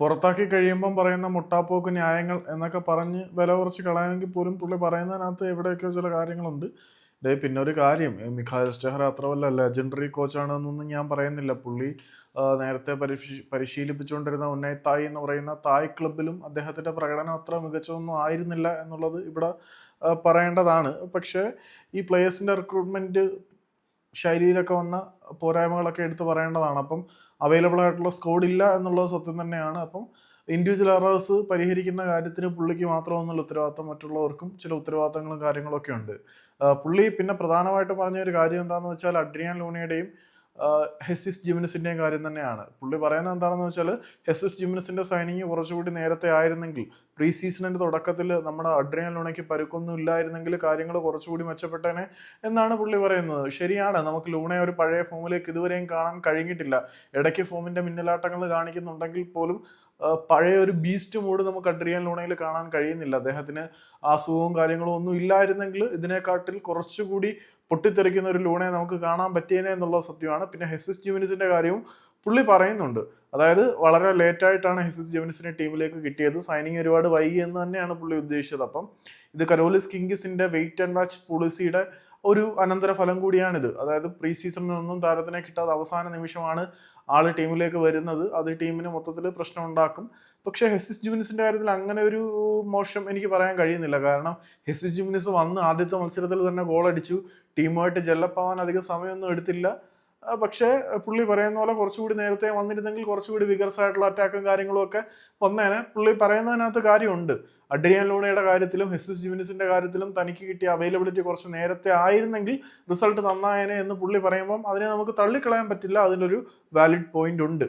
പുറത്താക്കി കഴിയുമ്പം പറയുന്ന മുട്ടാപ്പോക്ക് ന്യായങ്ങൾ എന്നൊക്കെ പറഞ്ഞ് വില കുറച്ച് കളയാമെങ്കിൽ പോലും പുള്ളി പറയുന്നതിനകത്ത് എവിടെയൊക്കെയോ ചില കാര്യങ്ങളുണ്ട്. ഡേ പിന്നെ ഒരു കാര്യം. മിഖായൽ സ്റ്റെഹർ അത്ര വല്ല ലെജൻഡറി കോച്ചാണെന്നൊന്നും ഞാൻ പറയുന്നില്ല. പുള്ളി നേരത്തെ പരിശീ പരിശീലിപ്പിച്ചുകൊണ്ടിരുന്ന ഉന്നയ് തായ് എന്ന് പറയുന്ന തായ് ക്ലബിലും അദ്ദേഹത്തിന്റെ പ്രകടനം അത്ര മികച്ചതൊന്നും ആയിരുന്നില്ല എന്നുള്ളത് ഇവിടെ പറയേണ്ടതാണ്. പക്ഷേ ഈ പ്ലേയേഴ്സിന്റെ റിക്രൂട്ട്മെന്റ് ശൈലിയിലൊക്കെ വന്ന പോരായ്മകളൊക്കെ എടുത്തു പറയേണ്ടതാണ്. അപ്പം അവൈലബിൾ ആയിട്ടുള്ള സ്കോഡ് ഇല്ല എന്നുള്ളത് സത്യം തന്നെയാണ്. അപ്പം ഇൻഡിവിജ്വൽ എറേഴ്സ് പരിഹരിക്കുന്ന കാര്യത്തിന് പുള്ളിക്ക് മാത്രമൊന്നുമില്ല ഉത്തരവാദിത്തം മറ്റുള്ളവർക്കും ചില ഉത്തരവാദിത്തങ്ങളും കാര്യങ്ങളൊക്കെ ഉണ്ട്. പുള്ളി പിന്നെ പ്രധാനമായിട്ട് പറഞ്ഞ ഒരു കാര്യം എന്താണെന്ന് വെച്ചാൽ അഡ്രിയാൻ ലൂണിയുടെയും ഹെസിസ് ജിമിനസിന്റെ കാര്യം തന്നെയാണ്. പുള്ളി പറയുന്നത് എന്താണെന്ന് വെച്ചാൽ ഹെസിസ് ജിമിനസിന്റെ സൈനിങ് കുറച്ചുകൂടി നേരത്തെ ആയിരുന്നെങ്കിൽ പ്രീ സീസണിന്റെ തുടക്കത്തിൽ നമ്മുടെ അഡ്രിയാൻ ലൂണയ്ക്ക് പരുക്കൊന്നും ഇല്ലായിരുന്നെങ്കിൽ കാര്യങ്ങൾ കുറച്ചുകൂടി മെച്ചപ്പെട്ടേനെ എന്നാണ് പുള്ളി പറയുന്നത്. ശരിയാണ് നമുക്ക് ലൂണയെ ഒരു പഴയ ഫോമിലേക്ക് ഇതുവരെയും കാണാൻ കഴിഞ്ഞിട്ടില്ല. ഇടയ്ക്ക് ഫോമിന്റെ മിന്നലാട്ടങ്ങൾ കാണിക്കുന്നുണ്ടെങ്കിൽ പോലും പഴയ ഒരു ബീസ്റ്റ് മൂഡ് നമുക്ക് അഡ്രിയൻ ലൂണയിൽ കാണാൻ കഴിയുന്നില്ല. അദ്ദേഹത്തിന് അസുഖവും കാര്യങ്ങളും ഒന്നും ഇല്ലായിരുന്നെങ്കിൽ ഇതിനെക്കാട്ടിൽ കുറച്ചുകൂടി പൊട്ടിത്തെറിക്കുന്ന ഒരു ലൂണെ നമുക്ക് കാണാൻ പറ്റിയേനെ എന്നുള്ള സത്യമാണ്. പിന്നെ ഹെസിസ് ജിമിനിസിന്റെ കാര്യവും പുള്ളി പറയുന്നുണ്ട്. അതായത് വളരെ ലേറ്റ് ആയിട്ടാണ് ഹെസിസ് ജെമിനിസിനെ ടീമിലേക്ക് കിട്ടിയത്. സൈനിങ് ഒരുപാട് വൈകി എന്ന് തന്നെയാണ് പുള്ളി ഉദ്ദേശിച്ചത്. അപ്പം ഇത് കരോലിസ് കിങ്കിസിന്റെ വെയിറ്റ് ആൻഡ് വാച്ച് പോളിസിയുടെ ഒരു അനന്തരഫലം കൂടിയാണിത്. അതായത് പ്രീ സീസണിനൊന്നും താരത്തിനെ കിട്ടാതെ അവസാന നിമിഷമാണ് ആൾ ടീമിലേക്ക് വരുന്നത്. അത് ടീമിന് മൊത്തത്തിൽ പ്രശ്നം ഉണ്ടാക്കും പക്ഷേ ഹെസിസ് ജുമിനിസിന്റെ കാര്യത്തിൽ അങ്ങനെ ഒരു മോശം എനിക്ക് പറയാൻ കഴിയുന്നില്ല. കാരണം ഹെസിസ് ജുമിനിസ് വന്ന് ആദ്യത്തെ മത്സരത്തിൽ തന്നെ ഗോൾ അടിച്ചു ടീമുമായിട്ട് ജെല്ലപ്പാവാൻ അധികം സമയമൊന്നും എടുത്തില്ല. പക്ഷേ പുള്ളി പറയുന്ന പോലെ കുറച്ചുകൂടി നേരത്തെ വന്നിരുന്നെങ്കിൽ കുറച്ചുകൂടി വികർസ് ആയിട്ടുള്ള അറ്റാക്കും കാര്യങ്ങളും ഒക്കെ വന്നേനെ. പുള്ളി പറയുന്നതിനകത്ത് കാര്യമുണ്ട്. അഡ്രിയാൻ ലൂണയുടെ കാര്യത്തിലും ഹെസിസ് ജിമിനിസിന്റെ കാര്യത്തിലും തനിക്ക് കിട്ടിയ അവൈലബിലിറ്റി കുറച്ച് നേരത്തെ ആയിരുന്നെങ്കിൽ റിസൾട്ട് നന്നായേനെ എന്ന് പുള്ളി പറയുമ്പം അതിനെ നമുക്ക് തള്ളിക്കളയാൻ പറ്റില്ല. അതിലൊരു വാലിഡ് പോയിന്റ് ഉണ്ട്.